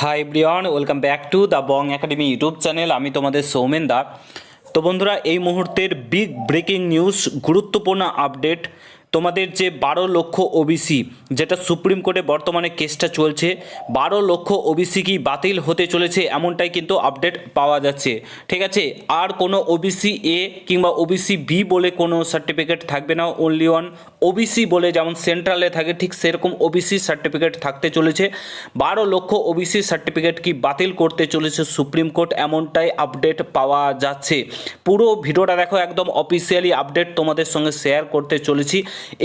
High Brian welcome back to the Bong academy YouTube channel আমি তোমাদের সৌমেন দা। তো বন্ধুরা, এই মুহূর্তের বিগ ব্রেকিং নিউজ গুরুত্বপূর্ণ আপডেট তোমাদের যে বারো লক্ষ ওবিসি যেটা সুপ্রিম কোর্টে বর্তমানে কেসটা চলছে, বারো লক্ষ ওবিসি কি বাতিল হতে চলেছে এমনটাই কিন্তু আপডেট পাওয়া যাচ্ছে। ঠিক আছে? আর কোনো ওবিসি এ কিংবা ওবিসি বি বলে কোনো সার্টিফিকেট থাকবে না অনলি ওয়ান ওবিসি বলে যেমন সেন্ট্রালে থাকে, ঠিক সেরকম ওবিসি সার্টিফিকেট থাকতে চলেছে। বারো লক্ষ ওবিসি সার্টিফিকেট কি বাতিল করতে চলেছে সুপ্রিম কোর্ট, এমনটাই আপডেট পাওয়া যাচ্ছে। পুরো ভিডিওটা দেখো, একদম অফিসিয়ালি আপডেট তোমাদের সঙ্গে শেয়ার করতে চলেছি।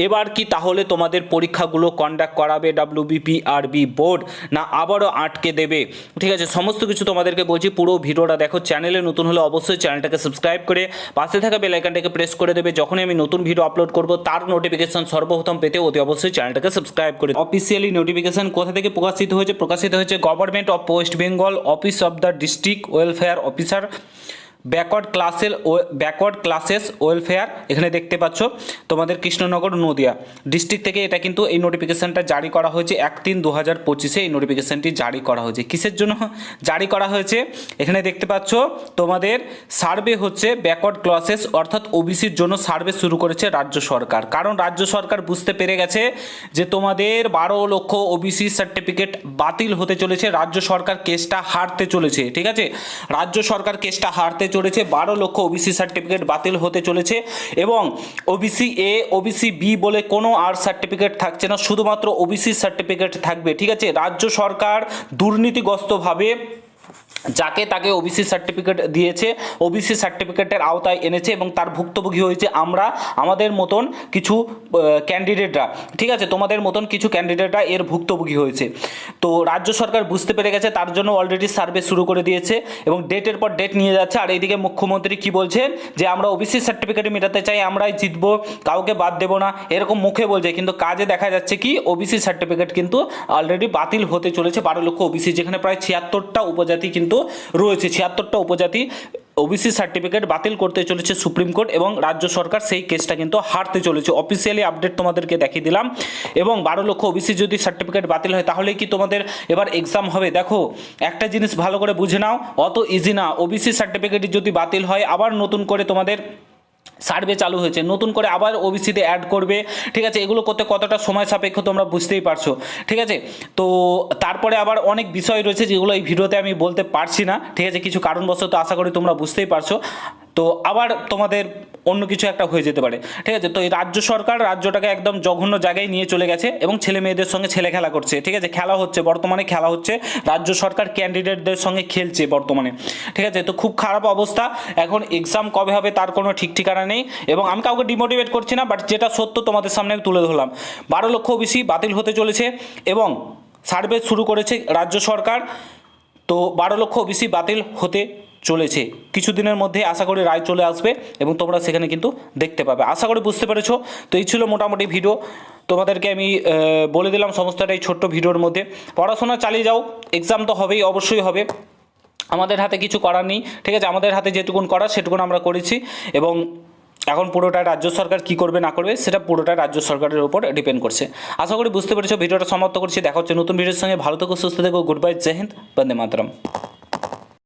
এবার কি তাহলে তোমাদের পরীক্ষাগুলো কন্ডাক্ট করাবে ডাব্লিউবিপিআরবি বোর্ড না আবারও আটকে দেবে? ঠিক আছে, সমস্ত কিছু তোমাদেরকে বলছি, পুরো ভিডিওটা দেখো, চ্যানেলে নতুন হলে অবশ্যই চ্যানেলটাকে সাবস্ক্রাইব করে পাশে থাকা বেল আইকনটাকে প্রেস করে দেবে। যখনই আমি নতুন ভিডিও আপলোড করব, তার নোটিফিকেশন সর্বপ্রথম পেতে অতি অবশ্যই চ্যানেলটাকে সাবস্ক্রাইব করে অফিসিয়ালি নোটিফিকেশন কোথা থেকে প্রকাশিত হয়েছে? প্রকাশিত হয়েছে government of West Bengal office of the district welfare officer backward ক্লাসের ব্যাকওয়ার্ড ক্লাসেস ওয়েলফেয়ার এখানে দেখতে পাচ্ছ। তোমাদের কৃষ্ণনগর, নদিয়া। ডিস্ট্রিক্ট থেকে এটা কিন্তু এই নোটিফিকেশনটা জারি করা হয়েছে এক তিন দু হাজার পঁচিশে এই নোটিফিকেশানটি জারি করা হয়েছে। কিসের জন্য জারি করা হয়েছে? এখানে দেখতে পাচ্ছ, তোমাদের সার্ভে হচ্ছে ব্যাকওয়ার্ড ক্লাসেস অর্থাৎ ওবিসির জন্য সার্ভে শুরু করেছে রাজ্য সরকার। কারণ রাজ্য সরকার বুঝতে পেরে গেছে যে তোমাদের বারো লক্ষ ওবিসি সার্টিফিকেট বাতিল হতে চলেছে। রাজ্য সরকার কেসটা হারতে চলেছে, ঠিক আছে? রাজ্য সরকার কেসটা হারতে চলেছে, বারো লক্ষ ওবিসি সার্টিফিকেট বাতিল হতে চলেছে এবং ওবিসি এ ওবিসি বি বলে কোনো আর সার্টিফিকেট থাকছে না, শুধুমাত্র ওবিসি সার্টিফিকেট থাকবে, ঠিক আছে? রাজ্য সরকার দুর্নীতিগ্রস্তভাবে যাকে তাকে ওবিসি সার্টিফিকেট দিয়েছে ওবিসি সার্টিফিকেটের আওতায় এনেছে এবং তার ভুক্তভোগী হয়েছে আমরা, আমাদের মতন কিছু ক্যান্ডিডেটরা ঠিক আছে? তোমাদের মতন কিছু ক্যান্ডিডেটরা এর ভুক্তভোগী হয়েছে। তো রাজ্য সরকার বুঝতে পেরে গেছে, তার জন্য অলরেডি সার্ভে শুরু করে দিয়েছে এবং ডেটের পর ডেট নিয়ে যাচ্ছে। আর এইদিকে মুখ্যমন্ত্রী কি বলছেন? যে আমরা ওবিসি সার্টিফিকেট মেটাতে চাই, আমরাই জিতবো, কাউকে বাদ দেবো না, এরকম মুখে বলছে। কিন্তু কাজে দেখা যাচ্ছে কি ওবিসি সার্টিফিকেট কিন্তু অলরেডি বাতিল হতে চলেছে। বারো লক্ষ ওবিসি যেখানে প্রায় ছিয়াত্তরটা উপজাতি কিন্তু রয়েছে। ছিয়াত্তরটা উপজাতি ওবিসি সার্টিফিকেট বাতিল করতে চলেছে সুপ্রিম কোর্ট এবং রাজ্য সরকার সেই কেসটা কিন্তু হারতে চলেছে। অফিসিয়ালি আপডেট তোমাদেরকে দেখিয়ে দিলাম। এবং বারো লক্ষ ওবিসি যদি সার্টিফিকেট বাতিল হয় তাহলে কি তোমাদের এবার এক্সাম হবে? দেখো, একটা জিনিস ভালো করে বুঝে নাও। অত ইজি না। ওবিসি সার্টিফিকেট যদি বাতিল হয়, আবার নতুন করে তোমাদের সার্ভে চালু হয়েছে। নতুন করে আবার ওবিসিতে অ্যাড করবে। ঠিক আছে, এগুলো করতে কতটা সময় সাপেক্ষ তোমরা বুঝতেই পারছ। ঠিক আছে, তো তারপরে আবার অনেক বিষয় রয়েছে যেগুলো এই ভিডিওতে আমি বলতে পারছি না। ঠিক আছে, কিছু কারণবশত আশা করি তোমরা বুঝতেই পারছ। তো আবার তোমাদের অন্য কিছু একটা হয়ে যেতে পারে। ঠিক আছে? তো এই রাজ্য সরকার রাজ্যটাকে একদম জঘন্য জায়গায় নিয়ে চলে গেছে এবং ছেলে মেয়েদের সঙ্গে ছেলে খেলা করছে। ঠিক আছে? খেলা হচ্ছে, বর্তমানে খেলা হচ্ছে। রাজ্য সরকার ক্যান্ডিডেটদের সঙ্গে খেলছে বর্তমানে। ঠিক আছে? তো খুব খারাপ অবস্থা। এখন এক্সাম কবে হবে তার কোনো ঠিক ঠিকানা নেই এবং আমি কাউকে ডিমোটিভেট করছি না বাট যেটা সত্য তোমাদের সামনে তুলে ধরলাম। বারো লক্ষ বেশি বাতিল হতে চলেছে এবং সার্ভে শুরু করেছে রাজ্য সরকার। তো বারো লক্ষ ওবিসি বাতিল হতে চলেছে। কিছুদিনের মধ্যে আশা করি রায় চলে আসবে এবং তোমরা সেখানে কিন্তু দেখতে পাবে। আশা করি বুঝতে পেরেছ? তো এই ছিল মোটামুটি ভিডিও। তোমাদেরকে আমি বলে দিলাম সমস্তটা এই ছোট্ট ভিডিওর মধ্যে। পড়াশোনা চালিয়ে যাও। এক্সাম তো হবেই, অবশ্যই হবে। আমাদের হাতে কিছু করার নেই। ঠিক আছে? আমাদের হাতে যেটুকুন করার, সেটুকুন আমরা করেছি। এবং এখন পুরোটা রাজ্য সরকার কি করবে, না করবে, সেটা পুরোটা রাজ্য সরকারের উপর ডিপেন্ড করছে। আশা করি বুঝতে পেরেছ। ভিডিওটা সমাপ্ত করছি। দেখা হচ্ছে নতুন ভিডিওর সঙ্গে। ভালো থেকো, সুস্থ থেকো। গুড বাই জয় বন্দে মাতরম